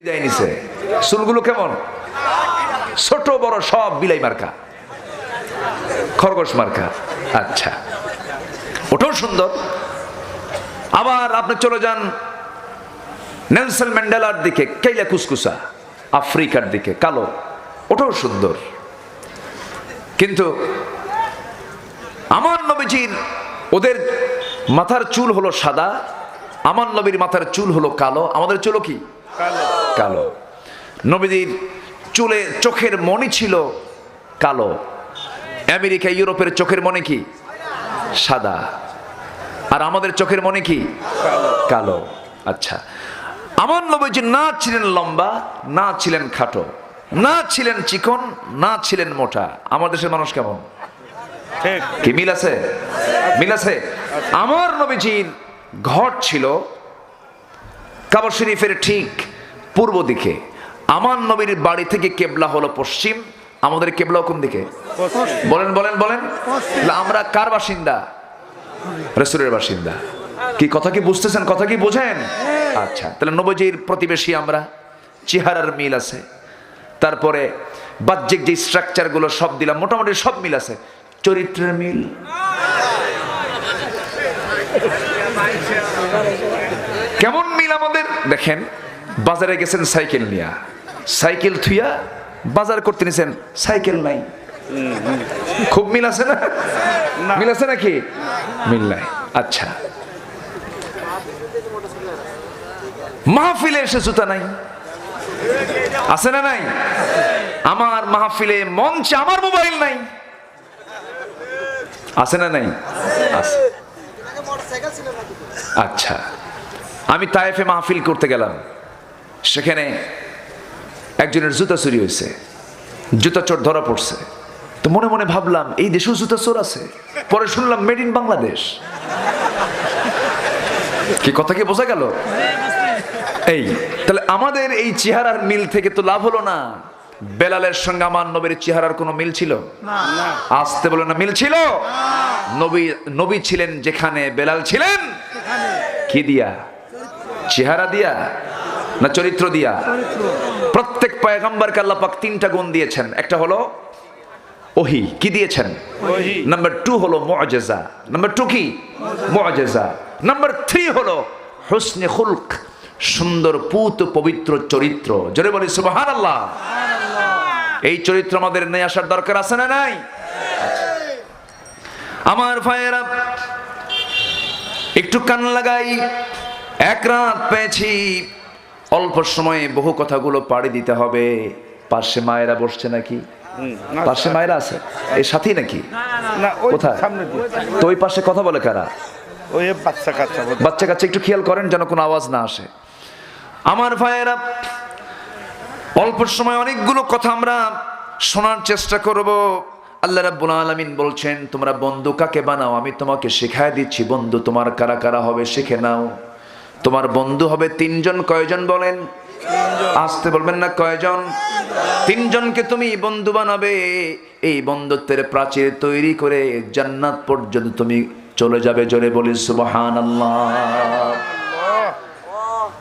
বিদায় নিছে। চুলগুলো কেমন? ছোট, বড়, সব বিলাই মার্কা। খরগোশ মার্কা। আচ্ছা। ওটাও সুন্দর। আবার আপনি চলে যান নেলসন ম্যান্ডেলার দিকে, কেইলা কুসকুসা, আফ্রিকার দিকে, কালো। ওটাও সুন্দর। কিন্তু আমার নবীজির ওদের মাথার চুল হলো সাদা, আমার নবীর মাথার চুল হলো কালো। আমাদের চুলও কি? কালো। নবীজির চুলে চোখের মনি ছিল কালো। আমেরিকা ইউরোপের চোখের মনে কি? সাদা। আর আমাদের চোখের মনে কি? কালো। আচ্ছা। আমার নবীজি না ছিলেন লম্বা না ছিলেন খাটো। না ছিলেন চিকন না ছিলেন মোটা। আমার দেশের মানুষ কেমন? কি মিল আছে? মিল আছে? আমার নবীজির ঘর ছিল কাবা শরীফের ঠিক পূর্ব দিকে। আমার নবীর বাড়ি থেকে কেবলা হলো পশ্চিম। আমাদের কেবলা কোন দিকে? বলেন বলেন বলেন। আমরা কার বাসিন্দা? রসুলের বাসিন্দা। কি কথা কি বুঝতেছেন? কথা কি বোঝেন? আচ্ছা তাহলে নবজির প্রতিবেশী আমরা। চেহারার মিল আছে। তারপরে বাহ্যিক যে স্ট্রাকচারগুলো সব দিলাম মোটামুটি সব মিল আছে। চরিত্রের মিল। কেমন মিল আমাদের? দেখেন বাজারে গেছেন সাইকেল নিয়া। সাইকেল থুইয়া বাজার করতে নিছেন সাইকেল নাই। খুব মিল আছে না? মিল আছে নাকি? মিল নাই। আচ্ছা। মাহফিলে এসে জুতা নাই। আছে না নাই? আমার মাহফিলে মঞ্চে আমার মোবাইল নাই। আছে না নাই? আছে। আচ্ছা। আমি তায়েফে মাহফিল করতে গেলাম। সেখানে একজনের জুতা চুরি হয়েছে। জুতা চোর ধরা পড়ছে। তো মনে মনে ভাবলাম, এই দেশেও জুতা চোর আছে। পরে শুনলাম মেড ইন বাংলাদেশ কি কথা কি বোঝা গেল? এই, তাহলে আমাদের এই চেহারার মিল থেকে তো লাভ হলো না। বেলালের সঙ্গে আমার নবীর চেহারার কোনো মিল ছিল? আসতে বলে না, মিল ছিল? নবী নবী ছিলেন যেখানে বেলাল ছিলেন। কি দিয়া? চেহারা দিয়া? না চরিত্র দিয়া? প্রত্যেক পয়গম্বরকে আল্লাহ পাক তিনটা গুণ দিয়েছেন। একটা হলো ওহি। কি দিয়েছেন? ওহি। নাম্বার টু হলো মুআজিজা নাম্বার টু কি? মুআজিজা নাম্বার থ্রি হলো হুসনে খুলক। সুন্দর পুত পবিত্র চরিত্র। জোরে বলি সুবহানাল্লাহ। এই চরিত্র আমাদের নিয়ে আসার দরকার আছে না নাই? আমার ভাইয়েরা একটু কান লাগাই। এক রাত পেয়েছি অল্প সময়ে বহু কথাগুলো পাড়ি দিতে হবে। পাশে মায়েরা বসছে নাকি? পাশে মায়েরা আছে? এই সাথী নাকি? কোথায়? তো ওই পাশে কথা বলে কারা? ওই বাচ্চা কাচ্চা বাচ্চা কাচ্চা একটু খেয়াল করেন যেন কোনো আওয়াজ না আসে। আমার ভাইয়েরা অল্প সময় অনেকগুলো কথা আমরা শোনার চেষ্টা করব। আল্লাহ রাব্বুল আলামিন বলছেন তোমরা বন্ধু কাকে বানাও? আমি তোমাকে শেখায় দিচ্ছি। বন্ধু তোমার কারা কারা হবে শিখে নাও। তোমার বন্ধু হবে তিনজন কয়জন বলেন? আসতে বলবেন না কয়জন? তিনজনকে তুমি বন্ধু বানাবে। এই বন্ধুত্বের প্রাচীর তৈরি করে জান্নাত পর্যন্ত তুমি চলে যাবে জোরে বলি সুবহানাল্লাহ।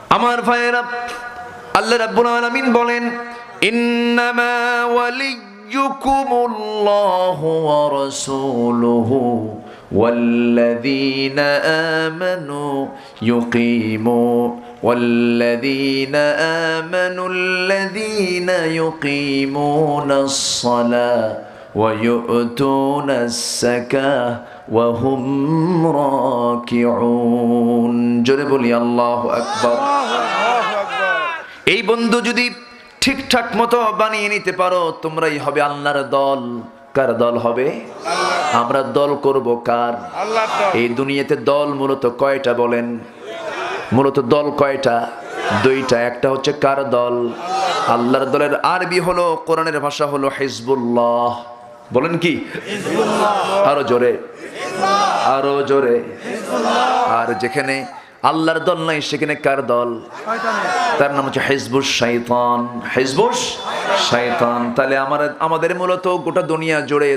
আমার ভাইয়েরা আল্লাহ রাব্বুল আলামিন বলেন ইন্নামা ওয়ালিয়্যুকুমুল্লাহু ওয়া রাসূলুহু والذين آمنوا يقيموا والذين آمنوا الذين يقيمون الصلاة ويؤتون الزكاة وهم راكعون জোরে বলি আল্লাহ আকবার এই বন্ধু যদি ঠিকঠাক মতো বানিয়ে নিতে পারো তোমরাই হবে আল্লাহর দল কার দল হবে? আমরা দল করব কার? এই দুনিয়াতে দল মূলত কয়টা বলেন? মূলত দল কয়টা? দুইটা একটা হচ্ছে কার দল? আল্লাহর দলের আরবি হলো কোরআনের ভাষা হলো হিজবুল্লাহ। বলেন কি? আরও জোরে। আরও জোরে। আর যেখানে আল্লাহর দল নাই সেখানে কার দল? তার নাম হচ্ছে হেজবুস শৈতান হেজবুস শৈতান তাহলে আমার আমাদের মূলত গোটা দুনিয়া জুড়ে